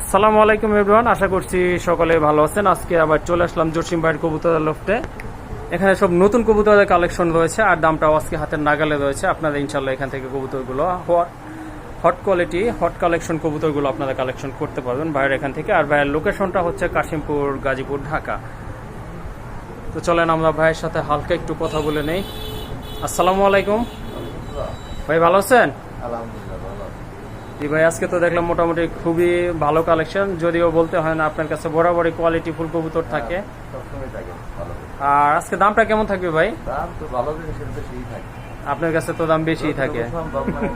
আসসালামু আলাইকুম এভরিওয়ান আশা করছি সকলে ভালো আছেন। আজকে আবার চলে আসলাম জসিম ভাইয়ের কবুতর লফটে। এখানে সব নতুন কবুতরের কালেকশন রয়েছে আর দামটাও আজকে হাতের নাগালে রয়েছে। আপনারা ইনশাল্লাহ এখান থেকে কবুতরগুলো হট কোয়ালিটি হট কালেকশন কবুতরগুলো আপনারা কালেকশন করতে পারবেন ভাইয়ের এখান থেকে। আর ভাইয়ের লোকেশনটা হচ্ছে কাশিমপুর, গাজীপুর, ঢাকা। তো চলেন আমরা ভাইয়ের সাথে হালকা একটু কথা বলে নেই। আসসালামু আলাইকুম। ভাই ভালো আছেন? আলহামদুলিল্লাহ। জি ভাই আজকে তো দেখলাম মোটামুটি খুবই ভালো কালেকশন যদিও বলতে হয় না আপনার কাছে বরাবরই কোয়ালিটি ফুল কবুতর থাকে। সবসময় থাকে আর আজকে দামটা কেমন থাকবে ভাই? দাম তো ভালো থাকে। আপনার কাছে তো দাম বেশিই থাকে। মানে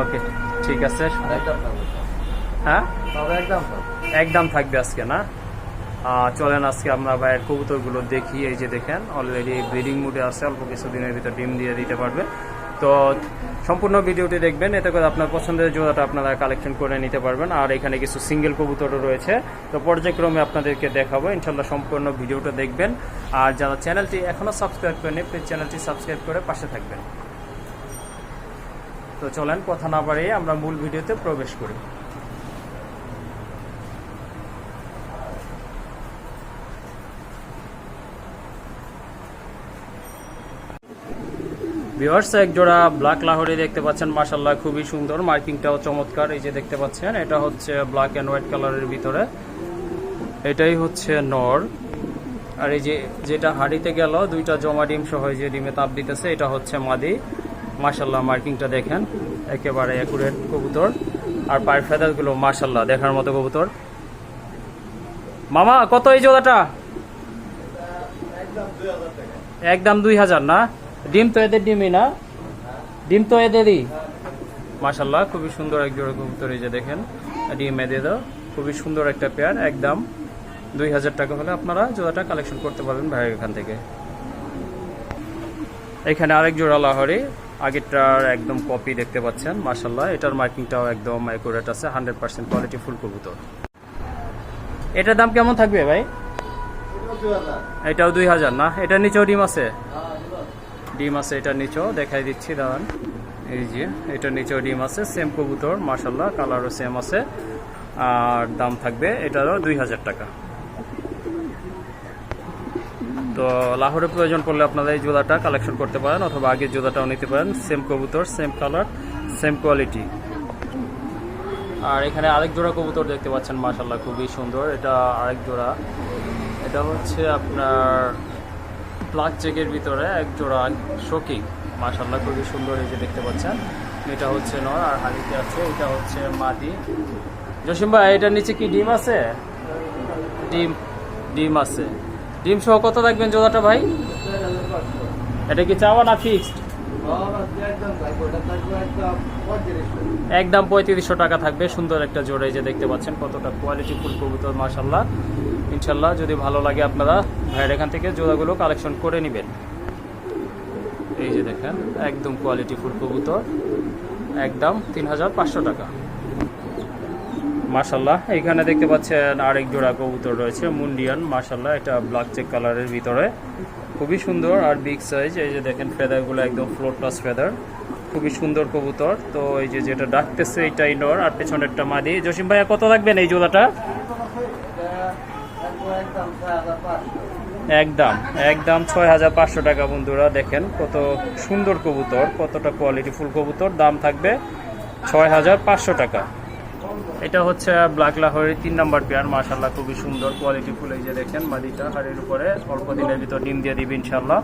ওকে ঠিক আছে। হ্যাঁ? তবে একদম থাকবে। একদম থাকবে আজকে না? চলেন আজকে আমরা ভাইয়ের কবুতরগুলো দেখি এই যে দেখেন অলরেডি ব্রিডিং মুডে আছে অল্প কিছুদিনের ভিতর ডিম দিয়ে দিতে পারবে। তো সম্পূর্ণ ভিডিওটি দেখবেন, এতে করে আপনার পছন্দের জোড়াটা আপনারা কালেকশন করে নিতে পারবেন। আর এখানে কিছু সিঙ্গেল কবুতরও রয়েছে। তো পর্যায়ক্রমে আপনাদেরকে দেখাবো ইনশাল্লাহ সম্পূর্ণ ভিডিওটা দেখবেন। আর যারা চ্যানেলটি এখনও সাবস্ক্রাইব করেনি প্লিজ চ্যানেলটি সাবস্ক্রাইব করে পাশে থাকবেন। তো চলেন, কথা না বাড়িয়ে আমরা মূল ভিডিওতে প্রবেশ করি। ভিউয়ার্স, এক জোড়া ব্ল্যাক লাহোরি দেখতে পাচ্ছেন মাশাল্লাহ খুবই সুন্দর। মার্কিংটাও চমৎকার, এই যে দেখতে পাচ্ছেন, এটা হচ্ছে ব্ল্যাক অ্যান্ড হোয়াইট কালারের ভিতরে। এটাই হচ্ছে নর। আর এই যে যেটা হাড়িতে গেল, দুইটা জমা ডিম সহ যে ডিমে তাপ দিতেছে, এটা হচ্ছে মাদি। মাশাল্লাহ মার্কিংটা দেখেন, একেবারে অ্যাকুরেট কবুতর। আর পায়ের ফেদারগুলো মাশাল্লাহ দেখার মতো কবুতর। মামা, কত এই জোড়াটা? একদম দুই হাজার, না? ডিম তো এদের ডিমই না? ডিম তো এদেরই। মাশাল্লাহ খুবই সুন্দর এক জোড়া কবুতর এই যে দেখেন। ডিম এদেরও খুবই সুন্দর একটা পেয়ার, একদম। দুই হাজার টাকা হলে আপনারা জোড়াটা কালেকশন করতে পারবেন ভাইয়ের এখান থেকে। এখানে আরেক জোড়া লাহরি, আগেরটার একদম কপি দেখতে পাচ্ছেন মাশাল্লাহ এটার মার্কিংটাও একদম অ্যাকুরেট আছে হান্ড্রেড পার্সেন্ট কোয়ালিটি ফুল কবুতর। এটার দাম কেমন থাকবে ভাই? এটাও দুই হাজার না? এটার নিচেও ডিম আছে? ডিম আছে এটার নিচেও দেখাই দিচ্ছি, দাঁড়ান। এই যে এটার নিচেও ডিম আছে সেম কবুতর মাসাল্লাহ কালারও সেম আছে। আর দাম থাকবে, এটারও দুই হাজার টাকা। তো লাহোরের প্রয়োজন পড়লে আপনারা এই জোড়াটা কালেকশন করতে পারেন, অথবা আগের জোড়াটাও নিতে পারেন। সেম কবুতর সেম কালার সেম কোয়ালিটি আর এখানে আরেক জোড়া কবুতর দেখতে পাচ্ছেন মাসাল্লাহ খুবই সুন্দর। এটা আরেক জোড়া। এটা হচ্ছে আপনার ব্ল্যাক চেকের ভিতরে এক জোড়া শোকিং মাশাল্লাহ খুবই সুন্দর এই যে দেখতে পাচ্ছেন। এটা হচ্ছে নর আর হানিতে আছে, এটা হচ্ছে মাদি। জসিম ভাই, এটার নিচে কি ডিম আছে? ডিম ডিম আছে। ডিম সহ কত রাখবেন জোড়াটা ভাই? এটা কি চাওয়া না ফিক্সড? একদম পঁয়ত্রিশশো টাকা থাকবে, সুন্দর একটা জোড়া এই যে দেখতে পাচ্ছেন, কতটা কোয়ালিটি ফুল কবুতর মাশাল্লাহ ইনশাল্লাহ যদি ভালো লাগে আপনারা ভাইয়ের এখান থেকে জোড়াগুলো কালেকশন করে নেবেন। এই যে দেখেন, একদম কোয়ালিটি ফুল কবুতর, একদম তিন হাজার পাঁচশো টাকা। মাশাল্লাহ এখানে দেখতে পাচ্ছেন আরেক জোড়া কবুতর রয়েছে, মুন্ডিয়ান। মাশাল্লাহ এটা ব্ল্যাক চেক কালারের ভিতরে। খুবই সুন্দর আর বিগ সাইজ এই যে দেখেন ফেদারগুলো একদম ফ্লোর প্লাস ফেদার খুবই সুন্দর কবুতর। তো এই যে যেটা ডাকতেছে এইটা ইনডোর আর পেছনেরটা মাদি। জসিম ভাইয়া, কত লাগবেন এই জোড়াটা একদম ছয় হাজার পাঁচশো একদম একদম ছয় হাজার পাঁচশো টাকা বন্ধুরা, দেখেন কত সুন্দর কবুতর, কতটা কোয়ালিটি ফুল কবুতর, দাম থাকবে ছয় হাজার পাঁচশো টাকা। এটা হচ্ছে ব্ল্যাক লাহোরের তিন নাম্বার পেয়ার মাশাল্লাহ খুবই সুন্দর কোয়ালিটি ফুল, এই যে দেখেন মাদিটা হাড়ির উপরে, অল্প দিনের ভিতর ডিম দিয়ে দিবে ইনশাল্লাহ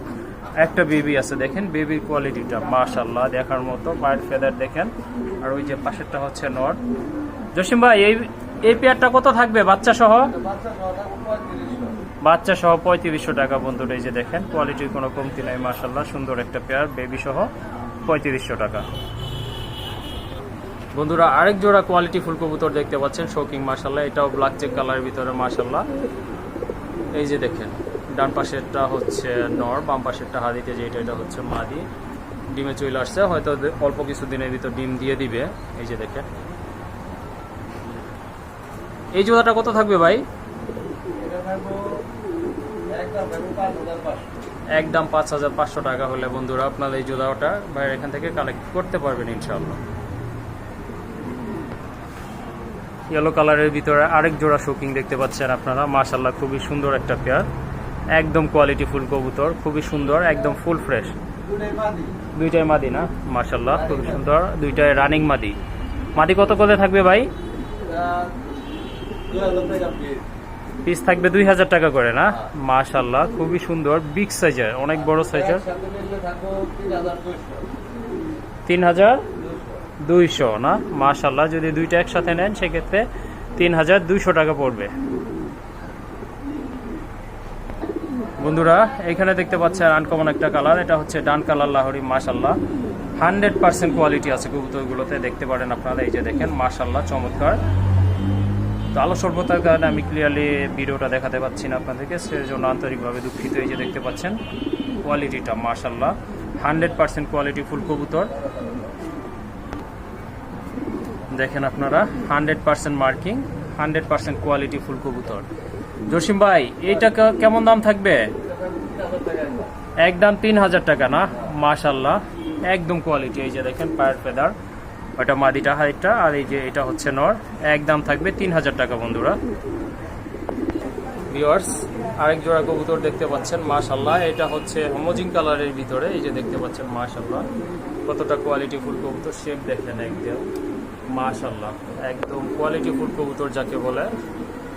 একটা বেবি আছে, দেখেন বেবির কোয়ালিটিটা মাশাল্লাহ দেখার মতো, পায়ের ফেদার দেখেন। আর ওই যে পাশেরটা হচ্ছে নট জসিম ভাই, এই এই পেয়ারটা কত থাকবে বাচ্চা সহ বাচ্চা সহ পঁয়ত্রিশশো টাকা বন্ধুরা এই যে দেখেন কোয়ালিটির কোনো কমতি নাই মার্শাল্লাহ সুন্দর একটা পেয়ার বেবি সহ পঁয়ত্রিশশো টাকা। বন্ধুরা, আরেক জোড়া কোয়ালিটি ফুল কবুতর দেখতে পাচ্ছেন শৌকিং মার্শাল্লাহ এটাও ব্ল্যাক চেক কালারের ভিতরে মার্শাল্লাহ এই যে দেখেন, ডান পাশেরটা হচ্ছে নর, বাম পাশেরটা হাদিতে, যেটা এটা এটা হচ্ছে মাদি। ডিমে চলে আসছে, হয়তো অল্প কিছু দিনের ভিতর ডিম দিয়ে দিবে। এই যে দেখেন। এই জোড়াটা কত থাকবে ভাই? একদম পাঁচ হাজার পাঁচশো টাকা হলে বন্ধুরা আপনার এই জোড়াটা বাইরে এখান থেকে কালেক্ট করতে পারবেন ইনশাল্লাহ ইয়েলো কালারের ভিতরে আরেক জোড়া শোকিং দেখতে পাচ্ছেন আপনারা। মাশাল্লাহ খুবই সুন্দর একটা পেয়ার একদম কোয়ালিটি ফুল কবুতর, খুবই সুন্দর, একদম ফুল ফ্রেশ দুইটাই মাদি না? মাশাল্লাহ খুবই সুন্দর। দুইটাই রানিং মাদি। মাদি কত করে থাকবে ভাই? পিস থাকবে দুই হাজার টাকা করে, না? মাশাল্লাহ খুবই সুন্দর বিগ সাইজের অনেক বড় সাইজের তিন হাজার দুইশো, না? মাশাল্লাহ যদি দুইটা একসাথে নেন, সেক্ষেত্রে তিন হাজার দুইশো টাকা পড়বে। বন্ধুরা, এখানে দেখতে পাচ্ছেন আনকমন একটা কালার এটা হচ্ছে ডান কালার লাহরি মাশাল্লাহ হান্ড্রেড পার্সেন্ট কোয়ালিটি আছে কবুতরগুলোতে, দেখতে পারেন আপনারা, এই যে দেখেন মাশাল্লাহ চমৎকার। তো আলো স্বল্পতার কারণে আমি ক্লিয়ারলি ভিডিওটা দেখাতে পাচ্ছি না আপনাদেরকে, সেজন্য আন্তরিকভাবে দুঃখিত এই যে দেখতে পাচ্ছেন কোয়ালিটিটা মাশাল্লাহ হান্ড্রেড পার্সেন্ট কোয়ালিটি ফুল কবুতর। দেখেন আপনারা hundred percent marking hundred percent quality ফুল কবুতর। জসিম ভাই এইটা কেমন দাম থাকবে? একদম তিন হাজার টাকা না? মাশাল্লাহ একদম কোয়ালিটি এই যে দেখেন পায়ের ফেদার ওটা মাদিটা হাইটটা, আর এই যে এটা হচ্ছে নর। একদম থাকবে তিন হাজার টাকা বন্ধুরা। ভিওয়ার্স আরেক জোড়া কবুতর দেখতে পাচ্ছেন মাশাল্লাহ এটা হচ্ছে হোমোজিং কালারের ভিতরে, এই যে দেখতে পাচ্ছেন মাশাল্লাহ কতটা কোয়ালিটি ফুল কবুতর শেপ দেখেন একদম। মাশাল্লাহ একদম কোয়ালিটি ফুল কবুতর যাকে বলে।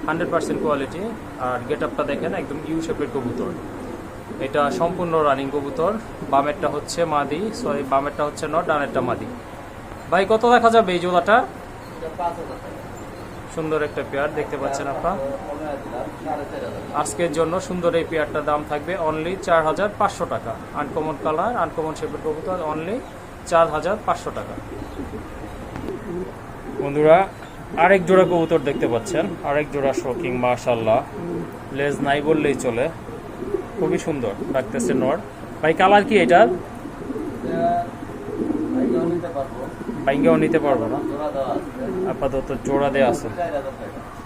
হান্ড্রেড পার্সেন্ট কোয়ালিটি আর গেট আপটা দেখেন, একদম ইউ শেপের কবুতর। এটা সম্পূর্ণ রানিং কবুতর। বামেরটা হচ্ছে মাদি সরি বামেরটা হচ্ছে নর, ডানেরটা মাদি। ভাই, কত দেখা যাবে এই টাকা সুন্দর একটা পেয়ার দেখতে পাচ্ছেন আপনারা আজকের জন্য সুন্দর এই পেয়ারটার দাম থাকবে অনলি চার হাজার পাঁচশো টাকা। আনকমন কালার আনকমন শেপের কবুতর অনলি চার হাজার পাঁচশো টাকা। বন্ধুরা, আরেক জোড়া কবুতর দেখতে পাচ্ছেন। আরেক জোড়া শোকিং মাশাল্লাহ লেজ নাই বললেই চলে। খুবই সুন্দর ডাকতেছে নর। ভাই কালার কি এটার? বাইঙ্গাও নিতে পারব না। আপাতত জোড়া দেওয়া আছে।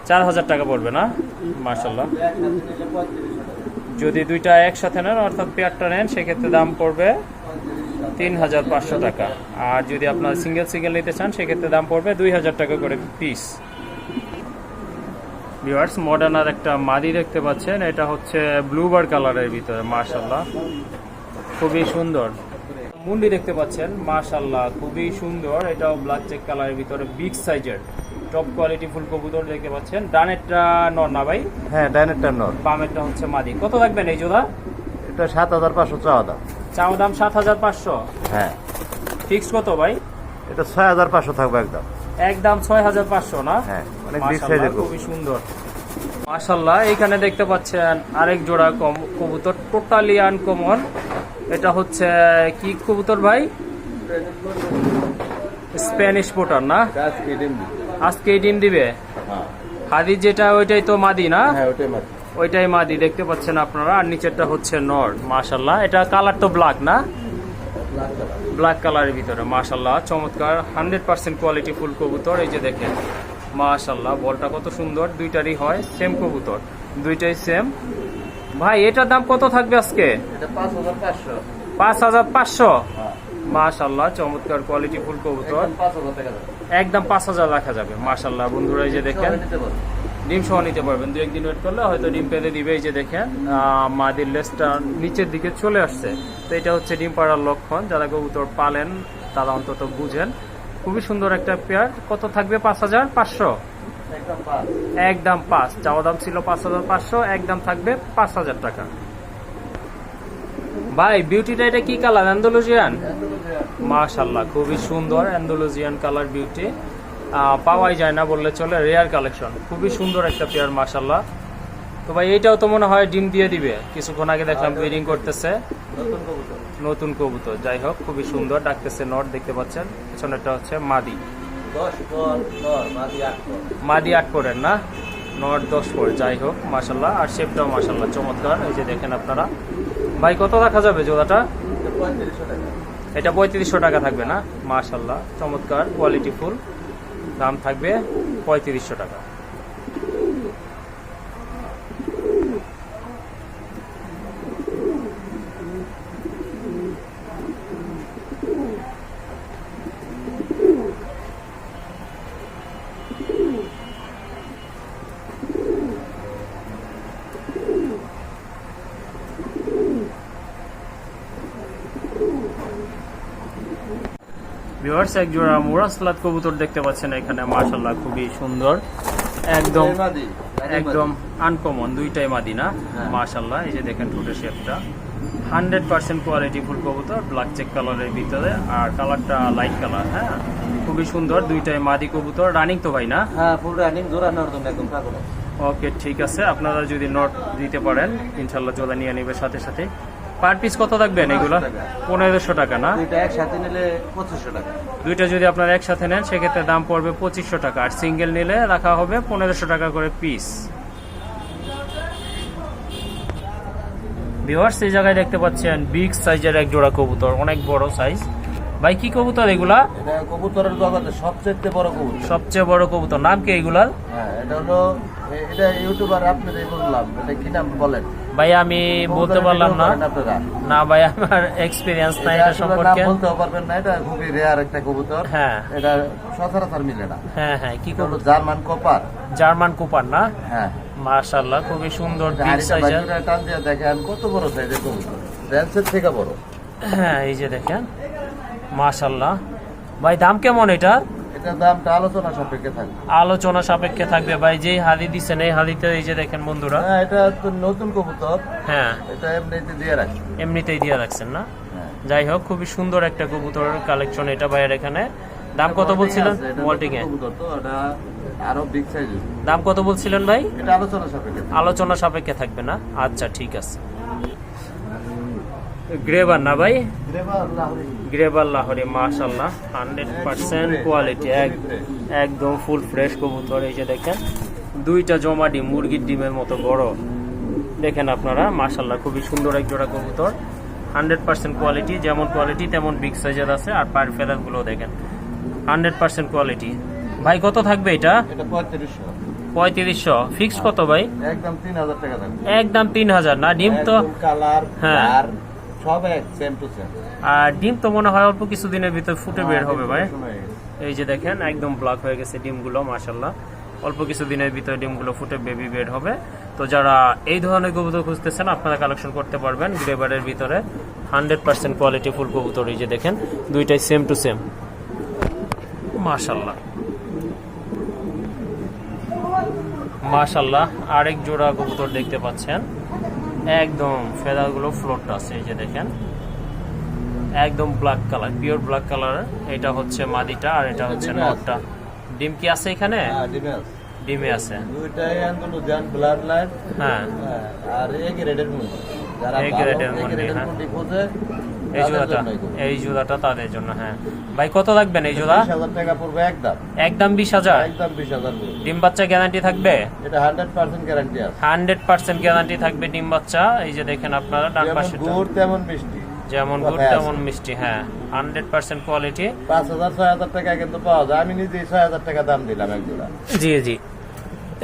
চার হাজার টাকা পড়বে না? টাকা যদি দুইটা একসাথে নেন, অর্থাৎ পেয়ারটা নেন, সেক্ষেত্রে দাম পড়বে তিন হাজার পাঁচশো টাকা। আর যদি আপনার সিঙ্গেল সিঙ্গেল নিতে চান, সেক্ষেত্রে দাম পড়বে দুই হাজার টাকা করে পিস। ভিউয়ার্স মডার্ন আর একটা মাদি দেখতে পাচ্ছেন। এটা হচ্ছে ব্লুবার কালারের ভিতরে মার্শাল্লাহ খুবই সুন্দর। মুন্ডি দেখতে পাচ্ছেন মাশাল্লাহ খুবই সুন্দর। এটাও ব্ল্যাক চেক কালারের ভিতরে বিগ সাইজের টপ কোয়ালিটি ফুল কবুতর দেখতে পাচ্ছেন। ডানেরটা নর না ভাই? হ্যাঁ ডানেরটা নর। বামেরটা হচ্ছে মাদি। কত থাকবেন এই জোড়া? এটা সাত হাজার পাঁচশো চাওয়া দাম। চাও দাম সাত হাজার পাঁচশো? হ্যাঁ। ফিক্স কত ভাই? এটা ছয় হাজার পাঁচশো থাকবে একদম। একদম ছয় হাজার পাঁচশো না? হ্যাঁ অনেক বিগ সাইজের খুবই সুন্দর। মাশাল্লাহ এখানে দেখতে পাচ্ছেন আরেক জোড়া কম- কবুতর টোটালি আনকমন এটা হচ্ছে কি কবুতর ভাই? স্প্যানিশ পোটার না? আজকে ডিম দিবে? হাদি যেটা, ওইটাই তো মাদি, না? ওইটাই মাদি, দেখতে পাচ্ছেন আপনারা। আর নিচেরটা হচ্ছে নর মাশাল্লাহ এটা কালার তো ব্ল্যাক না? ব্ল্যাক কালারের ভিতরে মাশাল্লাহ চমৎকার, হান্ড্রেড পার্সেন্ট কোয়ালিটি ফুল কবুতর। এই যে দেখেন মাশাল্লাহ বলটা কত সুন্দর। দুইটারই হয় সেম কবুতর। দুইটাই সেম ভাই এটার দাম কত থাকবে আজকে? পাঁচ হাজার পাঁচশো। হ্যাঁ। মাশাল্লাহ চমৎকার কোয়ালিটি ফুল কবুতর। একদম পাঁচ হাজার রাখা যাবে মাশাল্লাহ বন্ধুরা এই যে দেখেন ডিম সহ নিতে পারবেন। দু একদিন ওয়েট করলে হয়তো ডিম পেতে দিবে। এই যে দেখেন মাদির লেসটা নিচের দিকে চলে আসছে। তো এটা হচ্ছে ডিম পাড়ার লক্ষণ। যারা কবুতর পালেন তারা অন্তত বুঝেন। খুবই সুন্দর একটা পেয়ার কত থাকবে? পাঁচ হাজার পাঁচশো। একদম পাঁচ। চাওয়া দাম ছিল পাঁচ হাজার পাঁচশো একদম থাকবে পাঁচ হাজার টাকা। ভাই বিউটিটা এটা কি কালার অ্যান্ডোলজিয়ান মাশাল্লাহ খুবই সুন্দর অ্যান্ডোলজিয়ান কালার বিউটি পাওয়াই যায় না বললে চলে রেয়ার কালেকশন খুবই সুন্দর একটা পেয়ার মাশাল্লাহ তো ভাই এইটাও তো মনে হয় ডিম দিয়ে দিবে। কিছুক্ষণ আগে দেখলাম ব্রিডিং করতেছে। নতুন কবুতর। যাই হোক খুবই সুন্দর। ডাকতেছে নট দেখতে পাচ্ছেন। পেছনেরটা হচ্ছে মাদি। মাদি আট আট করেন না? নট দশ করে যাই হোক মাসাল্লাহ আর শেপটাও মাসাল্লাহ চমৎকার এই যে দেখেন আপনারা। ভাই কত দেখা যাবে জোড়াটা? এটা পঁয়ত্রিশশো টাকা। এটা পঁয়ত্রিশশো টাকা থাকবে না? মাসাল্লাহ চমৎকার কোয়ালিটি ফুল দাম থাকবে পঁয়ত্রিশশো টাকা। ভিউয়ার্স এক জোড়া মুরাসলাত কবুতর দেখতে পাচ্ছেন এখানে। মাশাল্লাহ খুবই সুন্দর। একদম একদম আনকমন দুইটাই মাদিনা হ্যাঁ। মাশাল্লাহ এই যে দেখেন ঠোঁটের শেপটা। হান্ড্রেড পার্সেন্ট কোয়ালিটি ফুল কবুতর ব্ল্যাক চেক কালারের ভিতরে। আর কালারটা লাইট কালার হ্যাঁ? খুবই সুন্দর দুইটাই মাদি কবুতর। রানিং তো ভাই না? হ্যাঁ ফুল রানিং জোড়া নেওয়ার একদম ওকে ঠিক আছে। আপনারা যদি নোট দিতে পারেন ইনশাল্লাহ জোড়া নিয়ে নেবে সাথে সাথে। পার পিস কত থাকবেন এগুলা? পনেরোশো টাকা না? একসাথে নিলে পঁচিশশো টাকা। দুইটা যদি আপনারা একসাথে নেন সেক্ষেত্রে দাম পড়বে পঁচিশশো টাকা। আর সিঙ্গেল নিলে রাখা হবে পনেরোশো টাকা করে পিস ভিওয়ার্স এই জায়গায় দেখতে পাচ্ছেন বিগ সাইজের এক জোড়া কবুতর অনেক বড় সাইজ ভাই কি কবুতর এগুলা? এটা কবুতরের জগতে সবচেয়ে বড় কবুতর। সবচেয়ে বড় কবুতর। নাম কি এগুলার? হ্যাঁ এটা হলো এটা ইউটিউবার আপনাদের বললাম এটা কি নাম বলেন? ভাই আমি বলতে পারলাম না। না ভাই আমার এক্সপিরিয়েন্স নাই এটা এটা সম্পর্কে। নাম পারবেন না এটা খুবই রেয়ার একটা কবুতর। হ্যাঁ। এটা সচরাচর মিলে না। হ্যাঁ হ্যাঁ কি কবুতর? German copper. জার্মান কুপার না? হ্যাঁ। মাশাআল্লাহ খুবই সুন্দর বিগ সাইজের টান দিয়ে দেখেন কত বড় সাইজের কবুতর। রেঞ্চের থেকে বড়। হ্যাঁ এই যে দেখেন। মাশাআল্লাহ। ভাই দাম কেমন এটা? এটার আলোচনা সাপেক্ষে থাকবে। আলোচনা সাপেক্ষে থাকবে। ভাই যেই হাদি দিচ্ছেন এই হাদিতে এই যে দেখেন বন্ধুরা। হ্যাঁ এটা তো নতুন কবুতর। হ্যাঁ। এটা এমনিতে দিয়ে রাখি এমনিতেই দিয়ে রাখছেন না? হ্যাঁ। যাই হোক খুবই সুন্দর একটা কবুতরের কালেকশন এটা ভাইয়ের এখানে। দাম কত বলছিলেন? ওয়াল্টিং এ আরও বিগ সাইজ দাম কত বলছিলেন ভাই? এটা আলোচনা সাপেক্ষে। আলোচনা সাপেক্ষে থাকবে না? আচ্ছা ঠিক আছে। গ্রেভার না ভাই? গ্রেভার লাহরি। মাশাল্লাহ হান্ড্রেড পার্সেন্ট কোয়ালিটি একদম ফুল ফ্রেশ কবুতর। এই যে দেখেন দুইটা জমা ডিম মুরগির ডিমের মতো বড়। দেখেন আপনারা মাশাল্লাহ খুবই সুন্দর এক জোড়া কবুতর। হান্ড্রেড পার্সেন্ট কোয়ালিটি যেমন কোয়ালিটি তেমন বিগ সাইজের আছে। আর পায়ের ফেদারগুলো দেখেন হান্ড্রেড পার্সেন্ট কোয়ালিটি ভাই কত থাকবে এটা? পঁয়ত্রিশশো। ফিক্সড কত ভাই? একদম তিন হাজার টাকা একদম তিন হাজার। না ডিম তো কালার হ্যাঁ। সব এক সেম টু সেম আর ডিম তো মনে হয় অল্প কিছুদিনের ভিতর ফুটে বের হবে ভাই। এই যে দেখেন একদম ব্ল্যাক হয়ে গেছে ডিমগুলো মাশাল্লাহ অল্প কিছু দিনের ভিতরে ডিমগুলো ফুটে বেবি বের হবে। তো যারা এই ধরনের কবুতর খুঁজতেছেন আপনারা কালেকশন করতে পারবেন গ্রেবারের ভিতরে। হান্ড্রেড পার্সেন্ট কোয়ালিটি ফুল কবুতর এই যে দেখেন দুইটাই সেম টু সেম মাশাল্লাহ মাশাল্লাহ আরেক জোড়া কবুতর দেখতে পাচ্ছেন। একদম ফেদারগুলো ফ্লোট আছে এই যে দেখেন। একদম black colour pure black colour এটা হচ্ছে মাদিটা আর এটা হচ্ছে। নটটা। ডিম কি আছে এখানে? ডিমে আছে। দুইটাই ব্লাড লাইন হ্যাঁ। আর এক রেডের মুন্ডি মুন্ডি, রেডের হ্যাঁ। এই জোড়াটা এই জোড়াটা তাদের জন্য হ্যাঁ। ভাই কত লাগবেন এই জোড়া টাকা পড়বে একদম। একদম বিশ হাজার? একদম বিশ হাজার ডিম বাচ্চা গ্যারান্টি থাকবে? এটা হান্ড্রেড পার্সেন্ট গ্যারান্টি আছে। হান্ড্রেড পার্সেন্ট গ্যারান্টি থাকবে ডিম বাচ্চা এই যে দেখেন আপনারা ডান পাশে গুড় তেমন মিষ্টি। যেমন গুড় তেমন মিষ্টি হ্যাঁ। হান্ড্রেড পার্সেন্ট কোয়ালিটি পাঁচ হাজার ছয় হাজার টাকা কিন্তু পাওয়া যায়। আমি নিজেই ছয় হাজার টাকা দাম দিলাম এক জোড়া। জি জি।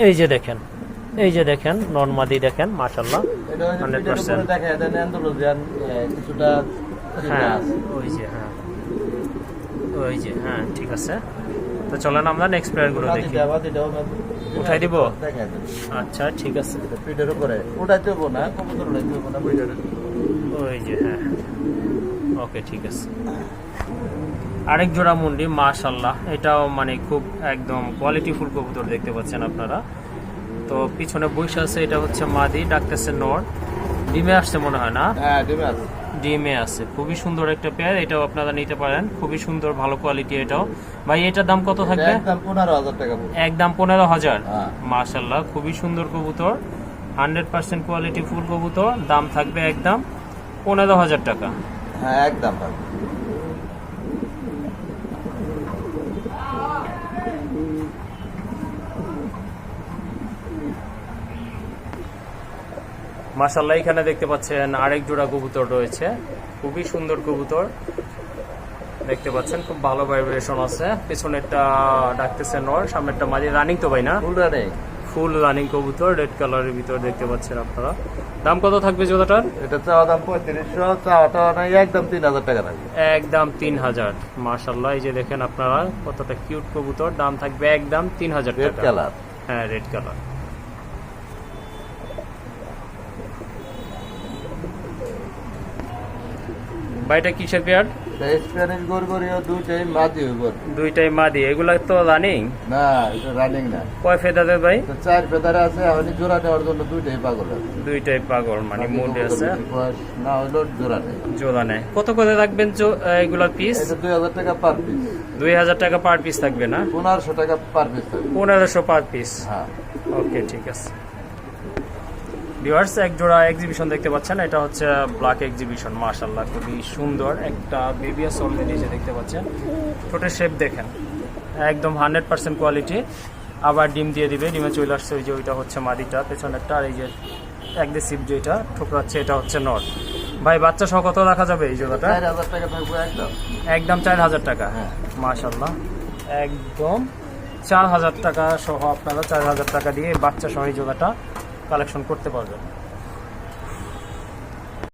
এই যে দেখেন এই যে দেখেন নর্মাদি দেখেন মাশাল্লাহ এটা ওই যে 100% পিঠের উপরে দেখা যায় অ্যান্ডোলজিয়ান কিছুটা হ্যাঁ ওই যে হ্যাঁ। ওই যে হ্যাঁ ঠিক আছে। তো চলেন আমরা নেক্সট প্লেয়ারগুলো দেখি। উঠাই দিব? আচ্ছা ঠিক আছে। পিঠের উপরে। না কবুতর না ওই যে হ্যাঁ। ওকে ঠিক আছে। আরেক জোড়া মুন্ডি মাশাল্লাহ এটাও মানে খুব একদম কোয়ালিটিফুল কবুতর দেখতে পাচ্ছেন আপনারা। তো পিছনে বৈশা আছে এটা হচ্ছে মাদি ডাকতেছে নর। ডিমে আসছে মনে হয় না? হ্যাঁ ডিমে আছে। ডিমে আছে। খুবই সুন্দর একটা পেয়ার এটাও আপনারা নিতে পারেন। খুবই সুন্দর ভালো কোয়ালিটি এটাও। ভাই এটার দাম কত থাকবে? একদম পনেরো হাজার টাকা পড়বে একদম পনেরো হাজার। হ্যাঁ। মাশাল্লাহ খুবই সুন্দর কবুতর। হান্ড্রেড পার্সেন্ট কোয়ালিটি ফুল কবুতর দাম থাকবে একদম পনেরো হাজার টাকা। হ্যাঁ একদম পাবে মাশাল্লাহ এখানে দেখতে পাচ্ছেন আরেক জোড়া কবুতর রয়েছে। খুবই সুন্দর কবুতর। দেখতে পাচ্ছেন খুব ভালো ভাইব্রেশন আছে। পেছনেরটা ডাকতেছে নর সামনেরটা মাঝে রানিং তো ভাই না? ফুল রানিং কবুতর রেড কালারের ভিতর দেখতে পাচ্ছেন আপনারা। দাম কত থাকবে জোড়াটার? এটা চাওয়া দাম পঁয়ত্রিশশো চাওয়াটা একদম তিন হাজার টাকা থাকবে। একদম তিন হাজার। মাশাল্লাহ এই যে দেখেন আপনারা কতটা কিউট কবুতর। দাম থাকবে একদম তিন হাজার রেড টাকা। কালার হ্যাঁ রেড কালার ভাইটা কিসের পেয়ার এটা স্প্যানিশ গরগরিও দুইটাই মাদি দুইটাই মাদি। এগুলা তো রানিং না এটা রানিং না। কয় ভাই? তো চার ফেদারে আছে এখন জোড়া নেওয়ার জন্য দুইটাই পাগল দুইটাই পাগল মানে মুন্ডে আছে। না হইলেও জোড়া নেই। জোড়া নেয় কত করে রাখবেন এগুলার পিস এটা দুই হাজার টাকা পার পিস দুই হাজার টাকা পার পিস থাকবে না? পনেরোশো টাকা পার পিস পার পিস হ্যাঁ। ওকে ঠিক আছে। ভিউয়ার্স এক জোড়া এক্সিবিশন দেখতে পাচ্ছেন। এটা হচ্ছে ব্ল্যাক এক্সিবিশন মাশাল্লাহ খুবই সুন্দর। একটা বেবিয়াস অলরেডি নিচে দেখতে পাচ্ছেন। ঠোঁটের শেপ দেখেন। একদম হান্ড্রেড পার্সেন্ট কোয়ালিটি আবার ডিম দিয়ে দিবে ডিমে চলে আসছে ওই যে ওইটা হচ্ছে মাদিটা পেছনেরটা আর এই যে অ্যাগ্রেসিভ যেটা ঠোকরাচ্ছে এটা হচ্ছে নট ভাই বাচ্চা সহ কত রাখা যাবে এই জোড়াটা? চার হাজার টাকা থাকবে একদম। একদম চার হাজার টাকা। হ্যাঁ। মাশাল্লাহ একদম চার হাজার টাকা সহ আপনারা চার হাজার টাকা দিয়ে বাচ্চা সহ এই জোড়াটা কালেকশন করতে পারবেন